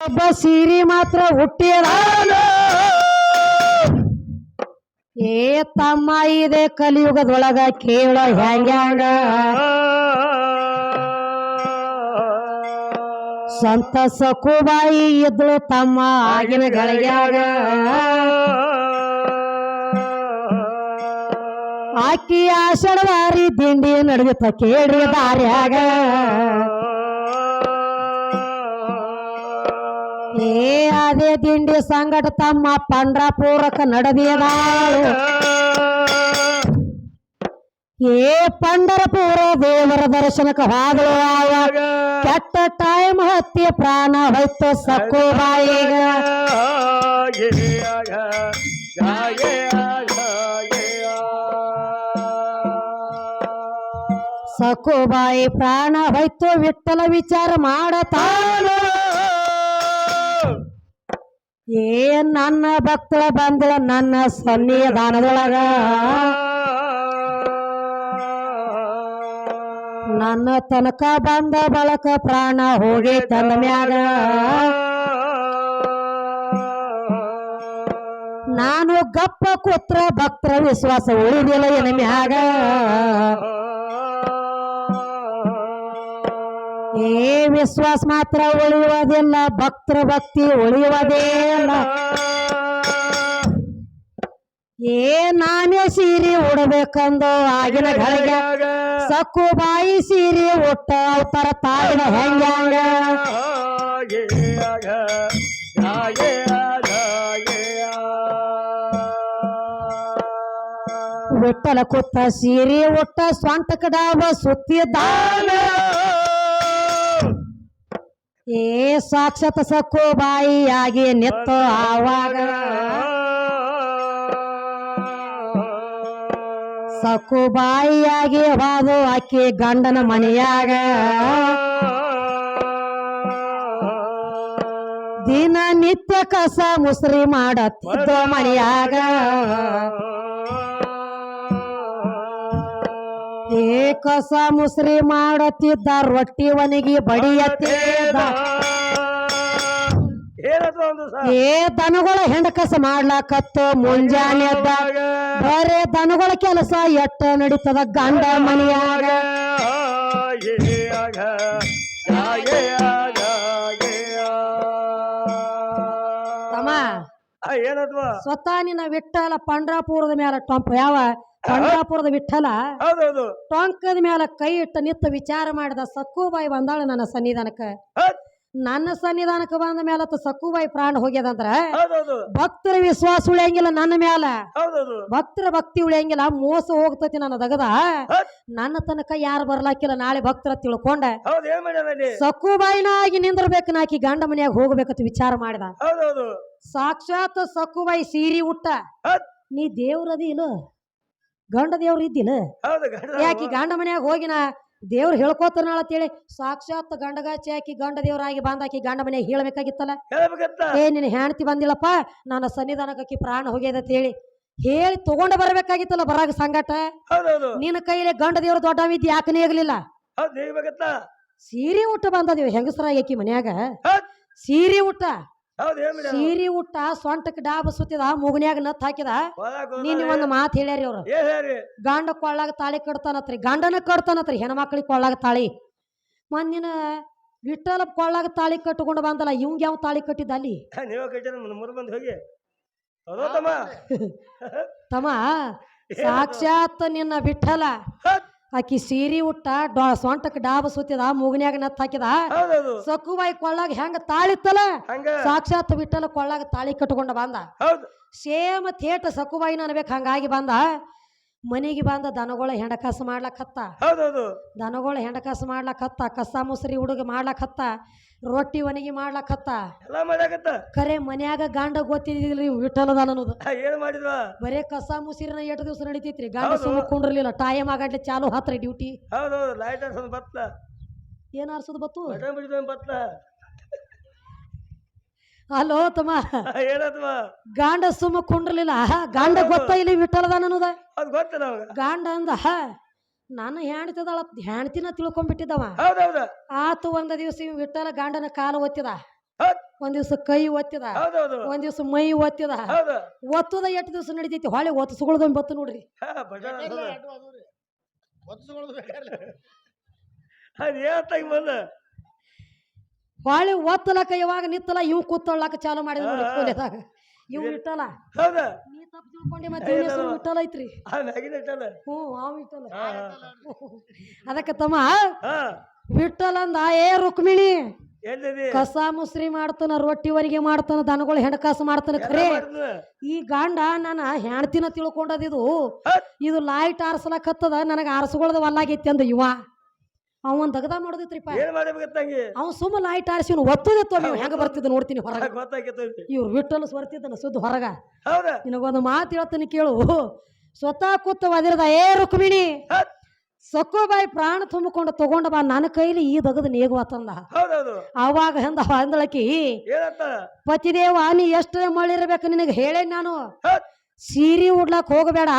ಒಬ್ಬ ಸೀರಿ ಮಾತ್ರ ಹುಟ್ಟಿದ ಏ ತಮ್ಮ, ಇದೆ ಕಲಿಯುಗದೊಳಗ ಕೇಳ ಹ್ಯಾಂಗ್ಯಾಂಗ ಸಂತ ಸಕುಬಾಯಿ ಇದ್ಳು ತಮ್ಮ ಆಗಿನ ಗಳಿಗ್ಯಾಗ. ಆಕಿ ಆಷಾಢವಾರಿ ದಿಂಡಿ ನಡೆದಿತ್ತ ಕೇಳ್ರಿ ದಾರ್ಯಾಗ. ಏ ಅದೇ ದಿಂಡಿ ಸಂಗಟ ತಮ್ಮ ಪಂಡ್ರಾಪುರಕ್ಕ ನಡೆದಿದಾಳು ಏ ಪಂಡರಪುರ ದೇವರ ದರ್ಶನಕ್ಕೆ ಹೋದಳು ಆವಾಗ ಕೆಟ್ಟ ಟೈಮ್ ಹತ್ತಿ ಪ್ರಾಣ ಹೋಯ್ತು ಸಕ್ಕು ಬಾಯಿಗ. ಸಕ್ಕು ಬಾಯಿ ಪ್ರಾಣ ಹೋಯ್ತು ವಿಠಲ ವಿಚಾರ ಮಾಡತಾಳು ಏ ನನ್ನ ಭಕ್ತಳ ಬಂದಳ, ನನ್ನ ಸನ್ನಿಧಾನದೊಳಗ ನನ್ನ ತನಕ ಬಂದ ಬಳಕ ಪ್ರಾಣ ಹೋಗಿ ತನ್ನ ಮ್ಯಾಗ. ನಾನು ಗಪ್ಪ ಕೂತ್ರ ಭಕ್ತರ ವಿಶ್ವಾಸ ಉಳಿದಿಲ್ಲ ಏನ ಮ್ಯಾಗ ಏ ವಿಶ್ವಾಸ ಮಾತ್ರ ಉಳಿಯುವುದಿಲ್ಲ ಭಕ್ತರ ಭಕ್ತಿ ಉಳಿಯುವುದೇ ಇಲ್ಲ. ಏ ನಾನೇ ಸೀರೆ ಉಡಬೇಕಂದು ಆಗಿನ ಘಳಿಗೆ ಸಕ್ಕು ಬಾಯಿ ಸೀರೆ ಒಟ್ಟ ಅವತಾರ ತಾಯಿನ ಹೆಂಗ ಒಟ್ಟಲ ಕುತ್ತ ಸೀರೆ ಒಟ್ಟ ಸ್ವಂತ ಕಡಾವ ಸುತ್ತಿದ್ದಾನ ಏ ಸಾಕ್ಷಾತ್ ಸಕ್ಕೋ ಬಾಯಿ ಆಗಿ ನಿತ್ತು ಆವಾಗ ಸಕ್ಕು ಬಾಯಿಯಾಗಿ ಬಾದು ಅಕ್ಕಿ ಗಂಡನ ಮನೆಯಾಗ. ದಿನ ನಿತ್ಯ ಕಸ ಮುಸ್ರಿ ಮಾಡತ್ತಿದ್ದ ಮನೆಯಾಗ. ಏ ಕಸ ಮುಸ್ರಿ ಮಾಡುತ್ತಿದ್ದ ರೊಟ್ಟಿ ಒಣಗಿ ಬಡಿಯತ್ತಿದ್ದ ಏನದು ಒಂದು ಸ ಏ ದನಗಳ ಹೆಂಡಕಸ ಮಾಡ್ಲಾಕತ್ತು ಮುಂಜಾನೆ ಬರೇ ದನಗಳ ಕೆಲಸ ಎಟ್ಟ ನಡೀತದ ಗಂಡ ಮನೆಯಾಗ ತಮ್ಮ ಏನದ್ವ ಸ್ವತಃ ನಿನ್ನ ವಿಠಲ ಪಂಡ್ರಾಪುರದ ಮೇಲೆ ಟೊಂಪ ಯಾವ ಪಂಡ್ರಾಪುರದ ವಿಠಲ ಹೌದೌದು. ಟೊಂಕದ ಮೇಲೆ ಕೈ ಇಟ್ಟು ನಿತ್ತ ವಿಚಾರ ಮಾಡಿದ ಸಕ್ಕುಬಾಯಿ ಬಂದಾಳ ನನ್ನ ಸನ್ನಿಧಾನಕ್ಕ. ನನ್ನ ಸನ್ನಿಧಾನಕ್ಕೆ ಬಂದ ಮೇಲೆ ಸಕ್ಕುಬಾಯಿ ಪ್ರಾಣ ಹೋಗ್ಯದಂದ್ರ ಭಕ್ತರ ವಿಶ್ವಾಸ ಉಳಿಯಂಗಿಲ್ಲ ನನ್ನ ಮ್ಯಾಲ. ಭಕ್ತರ ಭಕ್ತಿ ಉಳಿಯಂಗಿಲ್ಲ ಮೋಸ ಹೋಗ್ತತಿ ನನ್ನ ದಗದ. ನನ್ನ ತನಕ ಯಾರು ಬರ್ಲಾಕಿಲ್ಲ ನಾಳೆ ಭಕ್ತರ ತಿಳ್ಕೊಂಡ. ಸಕ್ಕುಬಾಯಿನಾಗಿ ನಿಂದಿರ್ಬೇಕು ನಾಕಿ ಗಂಡ ಮನೆಯಾಗ ಹೋಗ್ಬೇಕಂತ ವಿಚಾರ ಮಾಡಿದ. ಸಾಕ್ಷಾತ್ ಸಕ್ಕುಬಾಯಿ ಸೀರಿ ಉಟ್ಟ. ನೀ ದೇವ್ರದಿ ಇಲ್ಲ? ಗಂಡ ದೇವ್ರ ಇದ್ದಿಲ್ಲ. ಹೌದು ಗಂಡ ಯಾಕಿ ಗಂಡ ಮನ್ಯಾಗ ಹೋಗಿನ ದೇವ್ರು ಹೇಳ್ಕೋತಾನಳ ಅಂತೇಳಿ ಸಾಕ್ಷಾತ್ ಗಂಡಗಾಚಿ ಹಾಕಿ ಗಂಡ ದೇವರಾಗಿ ಬಂದಾಕಿ ಗಂಡ ಮನೆಯಾಗ ಹೇಳ್ಬೇಕಾಗಿತ್ತಲ್ಲ. ಹೇಳ್ಬೇಕಂತ. ಏ ನಿನ್ನ ಹೆಣ್ತಿ ಬಂದಿಲ್ಲಪ್ಪ ನನ್ನ ಸನ್ನಿಧಾನಕ್ಕೆ ಪ್ರಾಣ ಹೋಗ್ಯದ ಅಂತ ಹೇಳಿ ಹೇಳಿ ತಗೊಂಡ ಬರಬೇಕಾಗಿತ್ತಲ್ಲ ಬರಾಗ ಸಂಗಟ. ಹೌದೌದು. ನಿನ್ನ ಕೈಲಿ ಗಂಡ ದೇವ್ರ ದೊಡ್ಡವಿದ್ದ ಯಾಕನೇ ಆಗ್ಲಿಲ್ಲ ಹೌದು ಹೇಳ್ಬೇಕಂತ. ಸೀರೆ ಊಟ ಬಂದದೇವ್ ಹೆಂಗಸರ ಆಕಿ ಮನ್ಯಾಗ. ಹೌದ್. ಸೀರೆ ಮಾಡ್ಯಾರ ಸೀರೆ ಉಟ್ಟ ಸೊಂಟಕ್ಕೆ ಡಾಬ ಸುತ್ತಿದ ಮುಗನ್ಯಾಗ ನತ್ ಹಾಕಿದ. ನೀನ್ ಒಂದ್ ಮಾತ್ ಹೇಳ್ಯಾರಿ ಅವ್ರು. ಗಂಡ ಕೊಳ್ಳಾಗ ತಾಳಿ ಕಟ್ತಾನತ್ರಿ ಗಂಡನ ಕಟ್ತಾನತ್ರಿ ಹೆಣ್ಮಕ್ಳಿಗೆ ಕೊಳ್ಳಾಗ ತಾಳಿ. ಮಂದಿನ ವಿಠಲ ಕೊಳ್ಳಾಗ ತಾಳಿ ಕಟ್ಕೊಂಡು ಬಂದಲ್ಲ ಇವಂಗ ಯಾವ ತಾಳಿ ಕಟ್ಟಿದ ಅಲ್ಲಿ? ತಮ್ಮ. ಸಾಕ್ಷಾತ್ ನಿನ್ನ ವಿಠಲ ಆಕಿ ಸೀರಿ ಉಟ್ಟ ಡೊ ಸೊಂಟಕ್ಕೆ ಡಾಬ ಸುತ್ತಿದ ಮೂಗನ್ಯಾಗ ನತ್ ಹಾಕಿದ. ಹೌದೌದು. ಸಕ್ಕುಬಾಯಿ ಕೊಳ್ಳಾಗ ಹೆಂಗ ತಾಳಿತ್ತಲ್ಲ? ಹಂಗ. ಸಾಕ್ಷಾತ್ ಬಿಟ್ಟಲ್ಲ ಕೊಳ್ಳಾಗ ತಾಳಿ ಕಟ್ಕೊಂಡ ಬಂದ. ಹೌದು. ಸೇಮ್ ಥೇಟ ಸಕ್ಕುಬಾಯಿನ ಅನ್ಬೇಕು ಹಂಗಾಗಿ ಬಂದ. ಮನೆಗೆ ಬಂದ ದನಗಳ ಹೆಂಡಕಾಸು ಮಾಡ್ಲಕ್ ಹತ್ತ. ಹೌದೌದು. ದನಗಳ ಹೆಂಡಕಾಸು ಕಸ ಮಾಡ್ಲಕತ್ತ ಕಸ ಮುಸ್ರಿ ಹುಡುಗ ಮಾಡ್ಲಕತ್ತ ರೊಟ್ಟಿ ಒಣಗಿ ಮಾಡ್ಲಕತ್ತ? ಎಲ್ಲ ಖರೆ ಮನ್ಯಾಗ ಗಾಂಡ ಗೊತ್ತಿದ್ದಿಲ್ಲ ವಿಠಲದ ಅನ್ನೋದು. ಏನ್ ಮಾಡಿದ್ವ? ಬರೇ ಕಸ ಮುಸಿರಿನ ಎಷ್ಟು ದಿವಸ ನಡೀತೈತ್ರಿ? ಗಾಂಡ. ಸುಮ್ಮ ಕುಂಡ್ರಲಿಲ್ಲ ಟೈಮ್ ಆಗಟ್ಲೆ ಚಾಲು ಹಾತ್ರ ಡ್ಯೂಟಿ ಹೌದೌದು ಲೈಟ್ ಹರ್ಸೋದು ಬತ್ಲ. ಏನ್ ಆರ್ಸೋದು ಬತ್ತು? ಬತ್ಲ. ಅಲೋ ತಮ್ಮ. ಗಾಂಡ ಸುಮ್ಮ ಕುಂಡ್ರಲಿಲ್ಲ ಗಾಂಡ. ಗೊತ್ತ ಇಲ್ಲಿ ವಿಠಲದ ಅನ್ನೋದ? ಅದು ಗಾಂಡ ಅಂದ ನಾನು ಹೆಣ್ತಿದಳ ಹೆಣ್ತಿನ ತಿಳ್ಕೊಂಡ್ಬಿಟ್ಟಿದ್ದವ. ಹೌದೌದು. ಆತು ಒಂದ ದಿವಸ ಇವ್ ವಿಠಲ ಗಾಂಡನ ಕಾಲು ಒತ್ತಿದ. ಒಂದ್ ದಿವ್ಸ ಕೈ ಒತ್ತಿದ. ಹೌದೌದು. ಒಂದ್ ದಿವ್ಸ ಮೈ ಒತ್ತಿದ. ಹೌದು. ಒತ್ತದ ಎಷ್ಟು ದಿವಸ ನಡಿತೈತಿ ಹೊಳೆ ಒತ್ತಸ್ಕೊಳ್ದೊಂದು ಬತ್ತು ನೋಡ್ರಿ. ಅದ. ಏತಾಗ ಬಂದ ಹೊಳೆ ಒತ್ತಲಕ ಯಾವಾಗ ನಿತ್ತಲ ಇವ್ ಕೂತ್ಕೊಳ್ಳಾಕ ಚಾಲು ಮಾಡಿದ ನೋಡಿ ಇವ್ ಇಟ್ಟಲ್ಲ? ಹೌದ? ನೀ ತಪ್ಪು ತಿಳ್ಕೊಂಡೆ ಮತ್ತೆ ಇವ್ನ ಹೆಸರು ಐತ್ರಿ. ಹ್ಞೂ ಅವ್ ಅದಕ್ಕೆ ತಮ್ಮ ವಿಠಲ್ ಅಂದ ಏ ರುಕ್ಮಿಣಿ ಕಸ ಮುಸ್ರಿ ಮಾಡ್ತಾನ ರೊಟ್ಟಿವರಿಗೆ ಮಾಡ್ತಾನ ದನಗಳು ಹೆಣಕಾಸು ಮಾಡ್ತಾನ ಖರೆ. ಈ ಗಾಂಡ ನಾನು ಹೆಣ್ತಿನ ತಿಳ್ಕೊಂಡದಿದು. ಇದು ಲೈಟ್ ಆರ್ಸಲಕತ್ತದ ನನಗೆ ಆರ್ಸ್ಕೊಳ್ದ ವಲ್ಲಾಗೈತಿ ಅಂದ ಇವ. ಅವನ್ ದಗದ ಮಾಡೋದಿತ್ರಿಪ್ಪ. ಏನ್ ಮಾಡ್ಬೇಕತ್ತಂಗಿ ಅವ್ ಸುಮ್ಮ ಲೈಟ್ ಆರ್ಸಿ ಒತ್ತದಿತ್ತು ನೀವು ಹೆಂಗ ಬರ್ತಿದ್ದ ನೋಡ್ತೀನಿ ಹೊರಗೆ. ಗೊತ್ತಾಗಿತ್ತು ಇವ್ರು ವಿಠಲ್ ಸ್ವರ್ತಿದ್ದನ ಸುದ್ದ ಹೊರಗ. ಹೌದ. ನಿನಗೊಂದು ಮಾತು ಹೇಳ್ತೀನಿ ಕೇಳು. ಸ್ವತಃ ಕೂತ ಒದಿರದ ಏ ರುಕ್ಮಿಣಿ. ಸಕ್ಕುಬಾಯಿ ಪ್ರಾಣ ತುಂಬಿಕೊಂಡು ತಗೊಂಡ ಬಾ ನನ್ನ ಕೈಲಿ ಈ ದಗದ ನೀಗು ಆತಂದ ಹೌದೌದು. ಅವಾಗ ಹೆಂದ ಅಂದಳಕಿ ಪತಿದೇವ ನೀ ಎಷ್ಟು ಮಳಿರ್ಬೇಕು ನಿನಗೆ ಹೇಳೇನ್ ನಾನು. ಸೀರೆ ಉಡ್ಲಕ್ ಹೋಗಬೇಡ.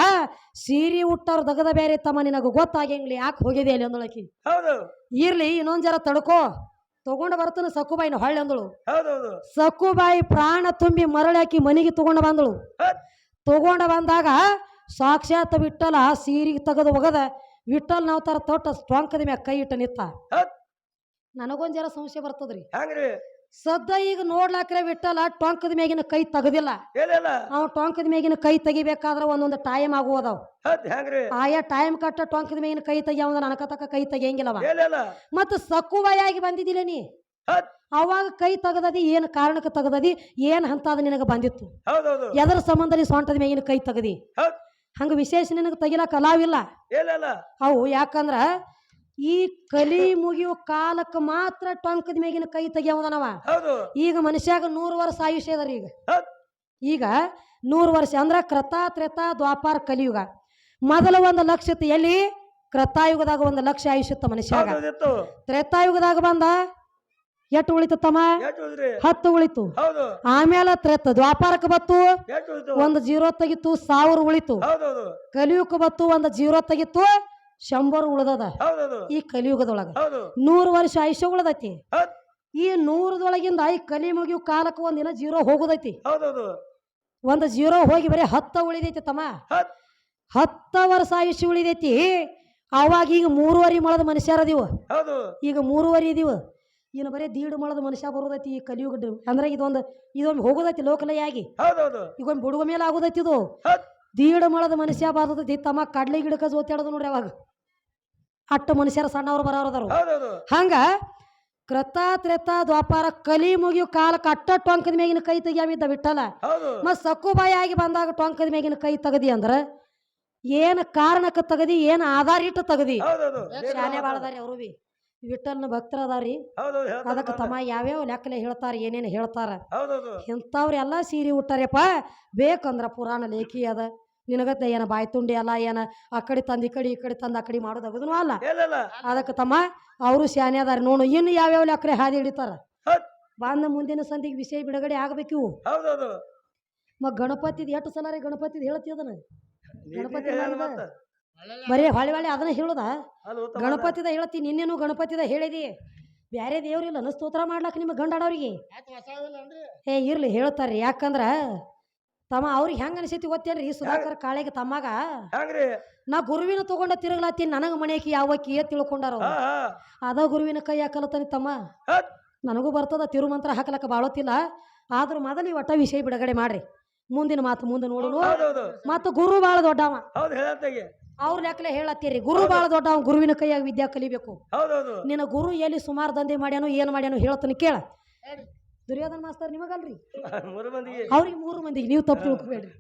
ಸೀರೆ ಉಟ್ಟವ್ರ ದಗದ ಬೇರೆ ತಮ್ಮ ನಿನಗೆ ಗೊತ್ತಾಗಂಗ್ಲಿ ಯಾಕೆ ಹೋಗಿದೆ ಅಲ್ಲಿ ಅಂದಳಕಿ? ಹೌದು. ಇರ್ಲಿ ಇನ್ನೊಂದ್ ಜರ ತಡ್ಕೋ. ತಗೊಂಡು ಬರ್ತಾನೆ ಸಕ್ಕುಬಾಯಿನ ಹೊಳ್ಳಿ ಅಂದಳು. ಹೌದೌದು ಸಕ್ಕುಬಾಯಿ ಪ್ರಾಣ ತುಂಬಿ ಮರಳಾಕಿ ಮನೆಗೆ ತಗೊಂಡು ಬಂದಳು. ತಗೊಂಡ ಬಂದಾಗ ಸಾಕ್ಷಾತ್ ವಿಠಲ ಸೀರೆಗೆ ತೆಗೆದು ಒಗದ. ವಿಠಲ್ ನಾವು ತರ ತೊಟ್ಟ ಟೊಂಕದ ಮ್ಯಾಗ ಕೈ ಇಟ್ಟ ನಿತ್ತ. ನನಗೊಂದ್ ಜರ ಸಂಶಯ ಬರ್ತದ್ರಿ. ಸದ್ದ ಈಗ ನೋಡ್ಲಾಕ್ರೆ ವಿಠಲ ಟೊಂಕದ ಮ್ಯಾಗಿನ ಕೈ ತೆಗದಿಲ್ಲ. ಏನಿಲ್ಲ ಅವ್ ಟೊಂಕದ ಮ್ಯಾಗಿನ ಕೈ ತೆಗಿಬೇಕಾದ್ರ ಒಂದೊಂದು ಟೈಮ್ ಆಗುವುದವ್ ಹತ್ ಹೆಂಗ್ರಿ? ಆಯಾ ಟೈಮ್ ಕಟ್ಟ ಟೊಂಕದ ಮ್ಯಾಗಿನ ಕೈ ತೆಗಿಯವ ನನಕತಕ ಕೈ ತೆಗಿಯಂಗಿಲ್ಲವ. ಏನಿಲ್ಲ ಮತ್ತ ಸಕ್ಕುವಾಯಾಗಿ ಬಂದಿದ್ದಿಲ್ಲ ನೀ. ಹತ್ ಅವಾಗ ಕೈ ತೆಗದದಿ ಏನ್ ಕಾರಣಕ್ಕೆ ತೆಗದದಿ ಏನ್ ಹಂತಾದ ನಿನಗೆ ಬಂದಿತ್ತು. ಹೌದೌದು. ಎದರ ಸಂಬಂಧ ನೀ ಸೊಂಟದ ಮ್ಯಾಗಿನ ಕೈ ತೆಗದಿ. ಹತ್ ಹಂಗ ವಿಶೇಷ ನಿನಗೆ ತೆಗಿಲಾಕ ಅಲಾವಿಲ್ಲ ಏನಿಲ್ಲ ಅವು ಯಾಕಂದ್ರ ಈ ಕಲಿ ಮುಗಿಯೋ ಕಾಲಕ್ಕೆ ಮಾತ್ರ ಟೊಂಕದ ಮ್ಯಾಗಿನ ಕೈ ತೆಗಿಯವದನವ ಹೌದು. ಈಗ ಮನುಷ್ಯಾಗ ನೂರು ವರ್ಷ ಆಯುಷ್ಯ ಅದರ ಈಗ. ಈಗ ನೂರು ವರ್ಷ ಅಂದ್ರ ಕ್ರತ ತ್ರೇತ ದ್ವಾಪಾರ ಕಲಿಯುಗ. ಮೊದಲ ಒಂದು ಲಕ್ಷ ಇತ್ತು ಎಲ್ಲಿ? ಕ್ರತಾಯುಗದಾಗ ಒಂದು ಲಕ್ಷ ಆಯುಷ್ಯ ಇತ್ತು ಮನುಷ್ಯಾಗ ತ್ರೇತಾಯುಗದಾಗ ಬಂದ? ಎಟ್ಟು ಉಳಿತು ತಮ್ಮ? ಎಷ್ಟು ಉಳಿದ್ರಿ? ಹತ್ತು ಉಳಿತು. ಹೌದು. ಆಮೇಲೆ ತ್ರೇತ ದ್ವಾಪಾರಕ್ಕೆ ಬತ್ತು? ಎಷ್ಟು ಉಳಿತು? ಒಂದು ಜೀರೋ ತೆಗಿತು ಸಾವಿರ ಉಳಿತು. ಹೌದೌದು ಕಲಿಯುಗಕ್ಕೆ ಬತ್ತು ಒಂದು ಜೀರೋ ತೆಗಿತ್ತು ಶಂಬರ್ ಉಳ್ದದ ಹೌದೌದು. ಈ ಕಲಿಯುಗದೊಳಗ. ಹೌದು. ನೂರು ವರ್ಷ ಆಯುಷ್ಯ ಉಳ್ದೈತಿ. ಈ ನೂರದೊಳಗಿಂದ ಈ ಕಲಿ ಮುಗಿಯು ಕಾಲಕ್ಕೆ ಒಂದಿನ ಜೀರೋ ಹೋಗುದೈತಿ. ಹೌದೌದು. ಒಂದು ಜೀರೋ ಹೋಗಿ ಬರೀ ಹತ್ತ ಉಳಿದೈತಿ ತಮ್ಮ. ಹತ್ ಹತ್ತ ವರ್ಷ ಆಯುಷ್ಯ ಉಳಿದೈತಿ. ಅವಾಗ ಈಗ ಮೂರುವರೆ ಮಳದ ಮನುಷ್ಯರದೀವ ಹೌದು. ಈಗ ಮೂರುವರೆ ಇದೀವ ಇನ್ನು ಬರೀ ದೀಡ್ ಮಳದ ಮನುಷ್ಯ ಬರುದೈತಿ ಈ ಕಲಿಯುಗ ಅಂದ್ರೆ ಇದೊಂದು ಇದೊಂದು ಹೋಗುದೈತಿ ಲೋಕಲಯಾಗಿ. ಹೌದೌದು. ಈಗ ಒಂದು ಬುಡುಗ ಮೇಲೆ ಆಗೋದೈತಿ ಇದು ಹತ್ ದೀಡ್ ಮಳದ ಮನುಷ್ಯ ಬಾರದೈತಿ ತಮ್ಮ ಕಡ್ಲೆ ಗಿಡಕ ಜೋತಾಡೋದು ನೋಡ್ರಿ ಅವಾಗ. ಅಟ್ಟ ಮನುಷ್ಯರ ಸಣ್ಣವ್ರು ಬರೋರದಾರು ಹೌದೌದು. ಹಂಗ ಕೃತ ತ್ರೇತ ದ್ವಾಪಾರ ಕಲಿ ಮುಗಿಯು ಕಾಲಕ್ಕೆ ಅಟ್ಟ ಟೊಂಕದ ಮೇಗಿನ ಕೈ ತೆಗಿಯಾವಿದ್ದ ಬಿಟ್ಟಲ್ಲ? ಹೌದು. ಮತ್ ಸಕ್ಕುಬಾಯಿ ಆಗಿ ಬಂದಾಗ ಟೊಂಕದ ಮೇಗಿನ ಕೈ ತೆಗದಿ ಅಂದ್ರ ಏನ್ ಕಾರಣಕ್ಕೆ ತೆಗದಿ ಏನ್ ಆಧಾರ ಇಟ್ಟು ತೆಗದಿ? ಹೌದೌದು. ಶಾಲೆ ಬಾಳದಾರಿ ಅವರು ಬಿ. ವಿಠಲ್ನ ಭಕ್ತರ ಅದಾರಿ. ಹೌದೌದು ಅದಕ್ಕೆ ತಮ್ಮ ಯಾವ್ಯಾವ ಲೆಕ್ಕಲೆ ಹೇಳ್ತಾರ ಏನೇನು ಹೇಳ್ತಾರ? ಹೌದೌದು. ಇಂಥವ್ರೆಲ್ಲ ಸೀರೆ ಉಟ್ಟಾರ್ಯಪ್ಪ ಬೇಕಂದ್ರ ಪುರಾಣ ಲೇಖಿ ಅದ. ನಿನಗತ್ತ ಏನ ಬಾಯಿ ತುಂಡಿ ಅಲ್ಲ ಏನ ಆ ಕಡೆ ತಂದು ಈ ಕಡೆ ಈ ಕಡೆ ತಂದು ಆ ಕಡೆ ಮಾಡೋದು ಅಗದನು ಅಲ್ಲ ಅದಕ್ಕೆ ತಮ್ಮ ಅವರು ಶಾನೆ ಅದಾರ ನೋಡು ಇನ್ನು ಯಾವ್ಯಾವ ಲೆಕ್ಕರೆ ಹಾದಿ ಹಿಡಿತಾರ? ಬಂದ ಮುಂದಿನ ಸಂದಿಗೆ ವಿಷಯ ಬಿಡುಗಡೆ ಆಗ್ಬೇಕು ಇವು. ಮಗ ಮ ಗಣಪತಿದ್ ಎಷ್ಟು ಸಲ ರೀ ಗಣಪತಿದ್ ಹೇಳ್ತಿ ಅದನ್ನ? ಗಣಪತಿ. ಬರೀ ಹೊಳೆ ಹೊಳೆ ಅದನ್ನ ಹೇಳುದ? ಗಣಪತಿದ ಹೇಳ್ತಿ ನಿನ್ನೇನು ಗಣಪತಿದ ಹೇಳಿದಿ? ಬ್ಯಾರೆ ದೇವ್ರಿಲ್ಲ ಸ್ತೋತ್ರ ಮಾಡ್ಲಕ್ಕ ನಿಮ್ಮ ಗಂಡಾಡವ್ರಿಗೆ? ಏ ಇರ್ಲಿ ಹೇಳ್ತಾರ್ರಿ. ಯಾಕಂದ್ರ ತಮ್ಮ ಅವ್ರಿಗೆ ಹೆಂಗ ಅನಿಸೈತಿ ಗೊತ್ತೇನ್ರಿ? ಸುಧಾಕರ್ ಕಾಳೆಗೆ ತಮ್ಮಾಗ? ಹೆಂಗ್ರಿ? ನಾ ಗುರುವಿನ ತಗೊಂಡ ತಿರುಗಲಾತಿ ನನಗ ಮನೆಯಕ್ಕೆ ಯಾವಕ್ಕಿ ಏ ತಿಳ್ಕೊಂಡಾರ ಅವ್ರು. ಹಾ ಹಾ. ಅದ ಗುರುವಿನ ಕೈ ಹಾಕಲತ್ತಾನೆ ತಮ್ಮ. ಹತ್ ನನಗೂ ಬರ್ತದ ತಿರುಮಂತ್ರ ಹಾಕಲಕ್ಕ ಬಾಳೋತಿಲ್ಲ ಆದ್ರೂ ಮೊದಲು ಈ ಒಟ್ಟ ವಿಷಯ ಬಿಡುಗಡೆ ಮಾಡ್ರಿ. ಮುಂದಿನ ಮಾತು ಮುಂದೆ ನೋಡುನು. ಹೌದೌದು ಮತ್ತು ಗುರು ಬಾಳ ದೊಡ್ಡವ. ಹೌದು ಹೇಳತ್ತಾಗೆ ಅವ್ರ ಲೆಕ್ಕಲೆ ಹೇಳತ್ತೀರಿ ಗುರು ಬಾಳ ದೊಡ್ಡವ ಗುರುವಿನ ಕೈಯಾಗ ವಿದ್ಯಾ ಕಲಿಬೇಕು. ಹೌದೌದು ನಿನ್ನ ಗುರು ಎಲ್ಲಿ ಸುಮಾರು ದಂಧೆ ಮಾಡ್ಯಾನು ಏನು ಮಾಡ್ಯಾನು ಹೇಳ್ತಾನೆ ಕೇಳ. ದುರ್ಯೋಧನ ಮಾಸ್ತರ್ ನಿಮಗಲ್ರಿ? ಮೂರು ಮಂದಿಗೆ. ಅವ್ರಿಗೆ ಮೂರು ಮಂದಿಗೆ ನೀವು ತಪ್ಪು ತಿಳ್ಕೊಬೇಡ್ರಿ.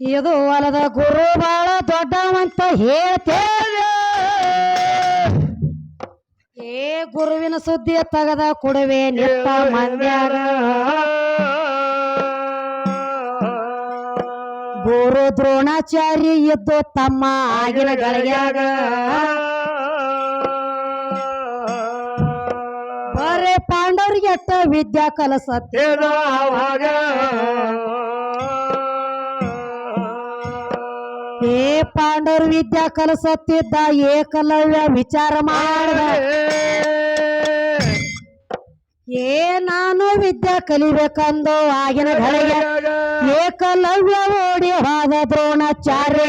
ಇದು ಹೊಲದ ಗುರು ಬಾಳ ದೊಡ್ಡವಂತ ಹೇಳ್ತೇವೆ. ಏ ಗುರುವಿನ ಸುದ್ದಿ ತಗದ ಕೊಡುವೆ ನಿಪ್ಪ ಮಂದ್ಯಾಗ. ಗುರು ದ್ರೋಣಾಚಾರ್ಯ ಇದ್ದು ತಮ್ಮ ಆಗಿನ ಗಳಿಗೆಯಾಗ ಬರೇ ಪಾಂಡವರಿಗೆ ಅಟ್ಟ ವಿದ್ಯಾ ಕಲಸತ್ ಹೇ ಪಾಂಡವರು ವಿದ್ಯಾ ಕಲಸತ್ತಿದ್ದ ಏಕಲವ್ಯ ವಿಚಾರ ಮಾಡಿದ. ಏ, ನಾನು ವಿದ್ಯೆ ಕಲಿಬೇಕಂದು ಆಗಿನ ಘಳಿಗೆ ಏಕಲವ್ಯ ಓಡಿ ಹೋದ ದ್ರೋಣಾಚಾರ್ಯ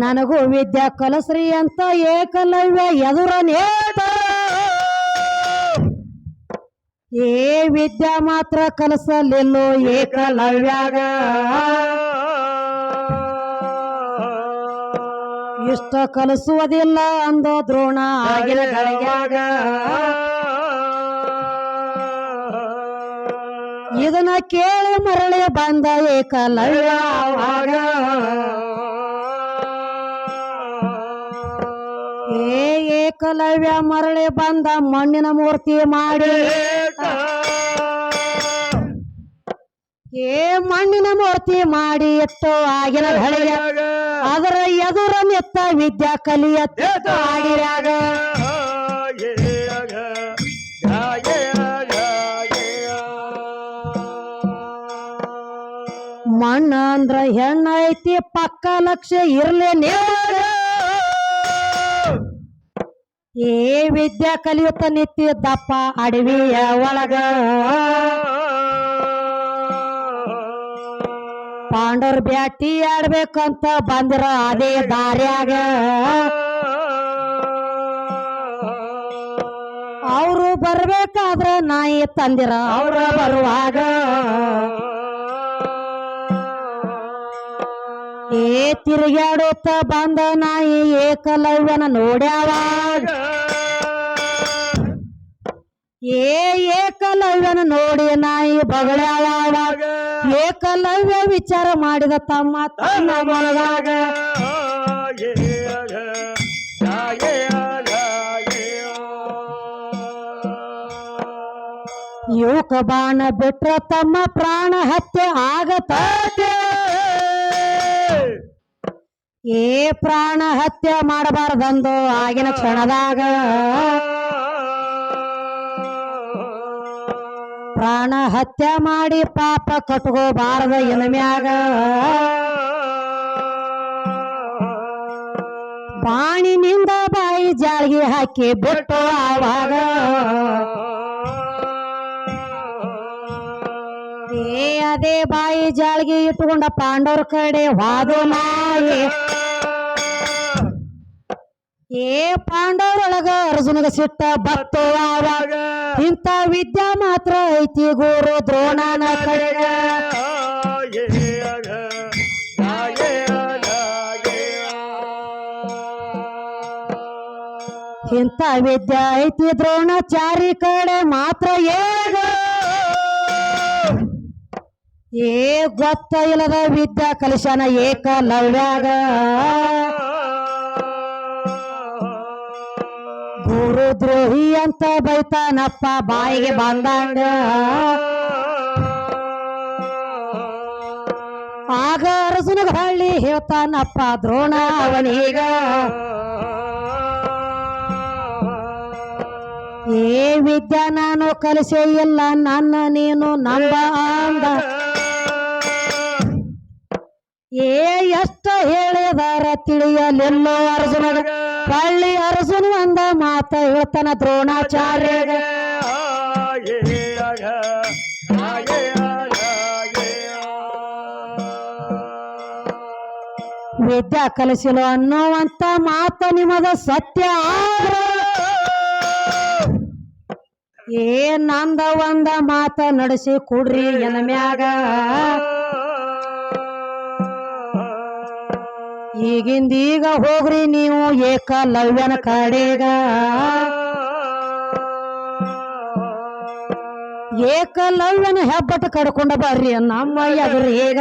ನನಗೂ ವಿದ್ಯಾ ಕಲಸ್ರಿ ಅಂತ ಏಕಲವ್ಯ ಎದುರ ನೇತ ಏ, ವಿದ್ಯಾ ಮಾತ್ರ ಕಲಸಲಿಲ್ಲೋ ಏಕಲವ್ಯಾಗ. ಇಷ್ಟ ಕಲಿಸುವುದಿಲ್ಲ ಅಂದ ದ್ರೋಣ ಆಗಿನ ಗಳಿಗ್ಯಾಗ ಇದನ್ನ ಕೇಳಿ ಮರಳಿ ಬಂದ ಏಕಲವ್ಯ ಏ ಏಕಲವ್ಯ ಮರಳಿ ಬಂದ ಮಣ್ಣಿನ ಮೂರ್ತಿ ಮಾಡಿ. ಏ ಮಣ್ಣಿನ ಮೂರ್ತಿ ಮಾಡಿ ಇಟ್ಟು ಆಗಿನ ಘಳಿಗೆ ಅದರ ಎದುರ ಮೆತ್ತ ವಿದ್ಯಾ ಕಲಿಯತ್ತ ಆಗಿರ್ಯಾಗ ಮಣ್ಣ ಅಂದ್ರ ಹೆಣ್ಣೈತಿ ಪಕ್ಕ ಲಕ್ಷ ಇರ್ಲಿ ಏ ವಿದ್ಯಾ ಕಲಿಯುತ್ತ ನಿಂತಿದ್ದಪ್ಪ ಅಡವಿಯ ಒಳಗ. ಪಾಂಡವ್ರ ಬ್ಯಾಟಿ ಆಡ್ಬೇಕಂತ ಬಂದಿರ ಅದೇ ದಾರ್ಯಾಗ. ಅವರು ಬರ್ಬೇಕಾದ್ರ ನಾಯಿ ತಂದಿರ, ಅವ್ರ ಬರುವಾಗ. ಏ ತಿರುಗಾಡುತ್ತ ಬಂದ ನಾಯಿ ಏಕಲವ್ಯನ ನೋಡ್ಯಾವಾಗ ಏ ಏಕಲವ್ಯನ ನೋಡಿ ನಾಯಿ ಬಗಳಾವಾಗ ಏಕಲವ್ಯ ವಿಚಾರ ಮಾಡಿದ ತಮ್ಮ ತನ್ನ ಮನದಾಗ. ಯುವಕ ಬಾಣ ಬಿಟ್ರ ತಮ್ಮ ಪ್ರಾಣ ಹತ್ಯೆ ಆಗತ. ಏ ಪ್ರಾಣ ಹತ್ಯೆ ಮಾಡಬಾರ್ದಂದು ಆಗಿನ ಕ್ಷಣದಾಗ. ಪ್ರಾಣ ಹತ್ಯೆ ಮಾಡಿ ಪಾಪ ಕಟ್ಕೋಬಾರದ ಇನ್ಮ್ಯಾಗ ಬಾಣಿನಿಂದ ಬಾಯಿ ಜಾಳ್ಗಿ ಹಾಕಿ ಬಿಟ್ಟು ಆವಾಗ. ಅದೇ ಬಾಯಿ ಜಾಳ್ಗಿ ಇಟ್ಕೊಂಡ ಪಾಂಡವ್ರ ಕಡೆ ವಾದು ನಾಯಿ ಏ ಪಾಂಡವರೊಳಗ ಅರ್ಜುನಗ ಸಿಟ್ಟ ಆವಾಗ ಇಂಥ ವಿದ್ಯಾ ಮಾತ್ರ ಐತಿ ಗುರು ದ್ರೋಣನ ಕಡೆಗ. ಇಂಥ ವಿದ್ಯಾ ಐತಿ ದ್ರೋಣಾಚಾರಿ ಕಡೆ ಮಾತ್ರ ಏಗ. ಏ ಗೊತ್ತ ಇಲ್ಲದ ವಿದ್ಯಾ ಏಕ ಏಕಲವ್ಯಾಗ. ಗುರು ದ್ರೋಹಿ ಅಂತ ಬೈತಾನಪ್ಪ, ಬಾಯಿಗೆ ಬಂದಂಗ. ಆಗ ಅರಸನಗ ಹಳ್ಳಿ ಹೇಳ್ತಾನಪ್ಪ, ದ್ರೋಣ ಅವನೀಗ. ಏ ವಿದ್ಯಾ, ನಾನು ಕಲಿಸೇ ಇಲ್ಲ, ನನ್ನ ನೀನು ನಂಬ ಅಂದ. ಏ, ಎಷ್ಟ ಹೇಳಿದಾರ ತಿಳಿಯಲೆಲ್ಲೋ ಅರ್ಜುನ ಹಳ್ಳಿ ಅರ್ಜುನ ಒಂದ ಮಾತ ಹೇಳ್ತಾನ ದ್ರೋಣಾಚಾರ್ಯ ವಿದ್ಯಾ ಕಲಿಸಿಲು ಅನ್ನುವಂತ ಮಾತ ನಿಮದ ಸತ್ಯ. ಏ, ನಂದ ಒಂದ ಮಾತ ನಡೆಸಿ ಕೊಡ್ರಿ ಎನ ಮ್ಯಾಗ ಈಗಿಂದ ಈಗ ಹೋಗ್ರಿ ನೀವು ಏಕಲವ್ಯನ ಕಡೆಗ. ಏಕಲವ್ಯನ ಹೆಬ್ಬಟ್ಟು ಕಡ್ಕೊಂಡ ಬರ್ರಿ ನಮ್ಮ ಎದುರೀಗ.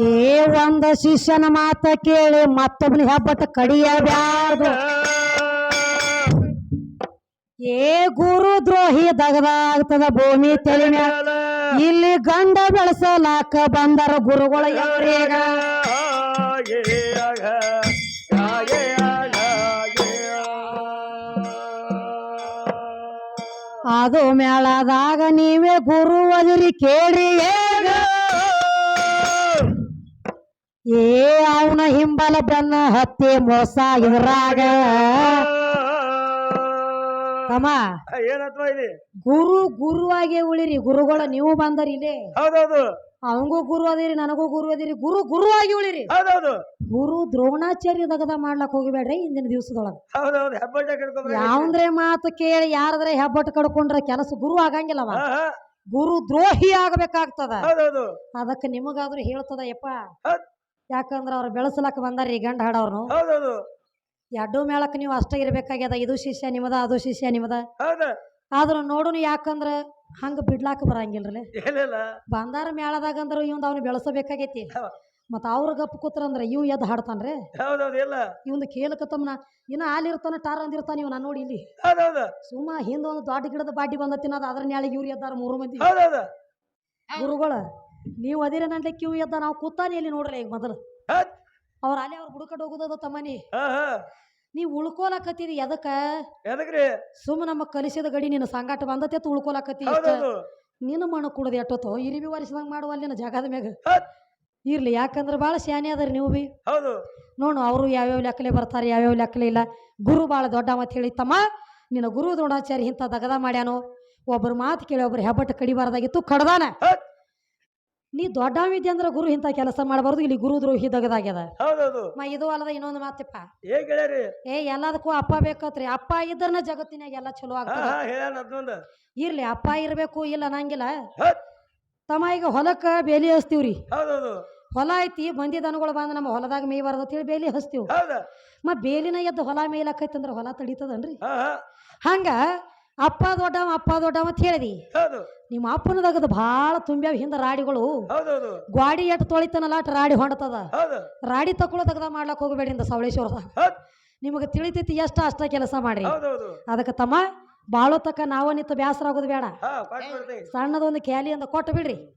ಏ ಒಂದ ಶಿಷ್ಯನ ಮಾತ ಕೇಳಿ ಮತ್ತೊಬ್ಬನ ಹೆಬ್ಬಟ್ಟು ಕಡಿಯಬ್ಯಾರ್ದು. ಏ ಗುರು ದ್ರೋಹಿ ದಗದಾಗ್ತದ ಭೂಮಿ ತಲೆ ಮ್ಯಾಲ ಇಲ್ಲಿ ಗಂಡ ಬೆಳೆಸಲಾಕ ಬಂದರ ಗುರುಗಳ ಯಾರೀಗ ಅದು ಮೇಳದಾಗ ನೀವೇ ಗುರು ಅದಿರಿ ಕೇಳಿ ಏಗ. ಏ ಅವನ ಹಿಂಬಲ ಬೆನ್ನ ಹತ್ತಿ ಮೋಸ ಇದ್ರಾಗ. ತಮ್ಮ ಏನತ್ವ ಇದೆ ಗುರು ಗುರುವಾಗೆ ಉಳಿರಿ ಗುರುಗಳ ನೀವು ಬಂದರಿ ಇಲ್ಲೇ. ಹೌದೌದು. ಅವಂಗೂ ಗುರು ಅದಿರಿ ನನಗೂ ಗುರು ಅದಿರಿ ಗುರು ಗುರುವಾಗಿ ಉಳಿರಿ. ಹೌದೌದು. ಗುರು ದ್ರೋಣಾಚಾರ್ಯ ದಗದ ಮಾಡ್ಲಕ್ ಹೋಗಿಬೇಡ್ರಿ ಇಂದಿನ ದಿವಸದೊಳಗ. ಹೌದೌದು ಹೆಬ್ಬಟ್ಟ ಹಿಡ್ಕೊಂಡ್ರೆ ಯಾವಂದ್ರೆ ಮಾತು ಕೇಳಿ ಯಾರಾದ್ರೆ ಹೆಬ್ಬಟ್ಟು ಕಡ್ಕೊಂಡ್ರೆ ಕೆಲಸ ಗುರು ಆಗಂಗಿಲ್ಲವ. ಗುರು ದ್ರೋಹಿ ಆಗ್ಬೇಕಾಗ್ತದ. ಹೌದೌದು. ಅದಕ್ಕೆ ನಿಮಗಾದ್ರೂ ಹೇಳ್ತದ ಯಪ್ಪ. ಯಾಕಂದ್ರ ಅವ್ರು ಬೆಳೆಸಲಕ್ ಬಂದಾರ್ರಿ ಗಂಡ ಹಾಡವ್ರು ಹೌದೌದು. ಎಡ್ಡು ಮೇಳಕ್ಕೆ ನೀವು ಅಷ್ಟೇ ಇರಬೇಕಾಗ್ಯದ ಇದು ಶಿಷ್ಯ ನಿಮದ ಅದು ಶಿಷ್ಯ ನಿಮದ ಹೌದ? ಆದ್ರೂ ನೋಡುನು ಯಾಕಂದ್ರ ಹಂಗ ಬಿಡ್ಲಾಕ ಬರಂಗಿಲ್ರಲೆ. ಏನಿಲ್ಲ ಬಂದಾರ ಮೇಳದಾಗ ಅಂದ್ರ ಇವಂದ ಅವ್ನು ಬೆಳೆಸಬೇಕಾಗೈತಿ. ಮತ್ತ ಅವ್ರ ಗಪ್ ಕೂತ್ರಂದ್ರ ಇವ್ ಎದ್ದು ಹಾಡ್ತಾನ್ರಿ. ಹೌದೌದು ಇಲ್ಲ. ಇವಂದು ಕೇಳಕತ್ತಮ್ನ ಇನ್ನ ಆಲಿರ್ತಾನ ಟಾರ್ ಅಂದಿರ್ತಾನ ಇವ್ ನಾನು ನೋಡಿ ಇಲ್ಲಿ. ಹೌದೌದು. ಸುಮ್ಮ ಹಿಂದ ಒಂದು ದೊಡ್ಡ ಗಿಡದ ಬಾಡಿ ಬಂದ ತಿನ್ನೋದು ಅದ್ರ ನ್ಯಾಳಿಗೆ ಇವ್ರು ಎದ್ದಾರ ಮೂರು ಮಂದಿ. ಹೌದೌದು. ಗುರುಗಳ ನೀವು ಅದಿರ ನಂಡೆ ಕ್ಯೂ ಎದ್ದ ನಾವು ಕೂತಾನೆ ಇಲ್ಲಿ ನೋಡ್ರಿ ಈಗ ಮೊದಲು. ಅವ್ರ ಅಲ್ಲಿ ಅವ್ರ ಹುಡುಕಟ್ ಹೋಗುದದ ತಮ್ಮನಿ ನೀವ್ ಉಳ್ಕೊಲಕತ್ತೀರಿ ಎದಕ್ಕ? ಎದಕ್ರಿ? ಸುಮ್ ನಮ್ಮ ಕಲಿಸಿದ ಗಡಿ ನಿನ್ನ ಸಂಗಾಟ ಬಂದತೆ ಉಳ್ಕೊಲಕತ್ತಿ ನಿನ್ನ ಮಣ್ಣು ಕುಡ್ದು ಎಟ್ಟೋತು ಇರಿವಿ ವರ್ಷದಂಗ ಮಾಡುವಲ್ಲ ನಿನ್ನ ಜಾಗದ ಮ್ಯಾಗ. ಇರ್ಲಿ ಯಾಕಂದ್ರೆ ಭಾಳ ಶಾನೆ ಅದರಿ ನೀವು ಬಿ. ಹೌದು. ನೋಡು ಅವರು ಯಾವ್ಯಾವ ಲೆಕ್ಕಲೆ ಬರ್ತಾರೆ ಯಾವ್ಯಾವ ಲೆಕ್ಕಲೆ ಇಲ್ಲ. ಗುರು ಭಾಳ ದೊಡ್ಡ ಮತ್ ಹೇಳಿ ತಮ್ಮ ನಿನ್ನ ಗುರು ದ್ರೋಣಾಚಾರ್ಯ ಇಂಥ ದಗದ ಮಾಡ್ಯಾನು? ಒಬ್ಬರು ಮಾತು ಕೇಳಿ ಒಬ್ರು ಹೆಬ್ಬಟ್ಟು ಕಡಿಬಾರ್ದಾಗಿತ್ತು ಕಡ್ದಾನ. ನೀ ದೊಡ್ಡವಿದ್ದೆ ಅಂದ್ರೆ ಗುರು ಇಂತ ಕೆಲಸ ಮಾಡಬಾರ್ದು ಇಲ್ಲಿ ಗುರು ದ್ರೋಹಿ ದಗದಾಗ್ಯದ. ಹೌದೌದು. ಮ ಇದು ಅಲ್ಲದ ಇನ್ನೊಂದು ಮಾತಿಪ್ಪ. ಏ ಎಲ್ಲದಕ್ಕೂ ಅಪ್ಪ ಬೇಕತ್ರಿ. ಅಪ್ಪ ಇದ್ರನ ಜಗತ್ತಿನಾಗ ಎಲ್ಲ ಚಲೋ ಹಾ ಆಗ್ತದ. ಹಾ ಹೇಳ್ಯಾನ ಅದೊಂದು ಇರ್ಲಿ ಅಪ್ಪ ಇರಬೇಕು ಇಲ್ಲ ಅನ್ನಂಗಿಲ್ಲ. ಹೌದ್. ತಮ್ಮ ಈಗ ಹೊಲಕ್ಕ ಬೇಲಿ ಹಚ್ತೀವ್ರಿ. ಹೌದೌದು. ಹೊಲ ಐತಿ ಬಂದಿ ದನಗಳು ಬಂದ ನಮ್ಮ ಹೊಲದಾಗ ಮೇಯ್ಬಾರ್ದು ಅಂತೇಳಿ ಬೇಲಿ ಹಚ್ತೀವಿ. ಹೌದ. ಮ ಬೇಲಿನ ಎದ್ದು ಹೊಲ ಮೇಯ್ಲಕ್ಕೈತಂದ್ರ ಹೊಲ ತಡಿತದನ್ರಿ? ಹಾ ಹಾ. ಹಂಗ ಅಪ್ಪ ದೊಡ್ಡವ ಅಪ್ಪ ದೊಡ್ಡವ ಅಂತ ಹೇಳಿದಿ? ಹೌದು. ನಿಮ್ಮ ಅಪ್ಪನದಾಗದ ಭಾಳ ತುಂಬ್ಯಾವ ಹಿಂದ ರಾಡಿಗಳು. ಹೌದೌದು. ಗ್ವಾಡಿ ಎಟ್ಟು ತೊಳಿತನಲ್ಲ ಅಟ್ ರಾಡಿ ಹೊಂಡತದ. ಹೌದು. ರಾಡಿ ತಕೊಳ್ಳೋ ತಗದ ಮಾಡ್ಲಕ್ ಹೋಗಬೇಡಿ ಇಂದ ಸವಳೇಶ್ವರದಾಗ ಹೌದ್. ನಿಮಗೆ ತಿಳಿತೈತಿ ಎಷ್ಟ ಅಷ್ಟ ಕೆಲಸ ಮಾಡ್ರಿ. ಹೌದೌದು. ಅದಕ್ಕೆ ತಮ್ಮ ಬಾಳೋ ತಕ್ಕ ನಾವ ನಿಂತು ಬ್ಯಾಸರ ಆಗೋದು ಬೇಡ. ಹಾ ಸಣ್ಣದೊಂದು ಕ್ಯಾಲಿ ಅಂತ ಕೊಟ್ಟು ಬಿಡ್ರಿ.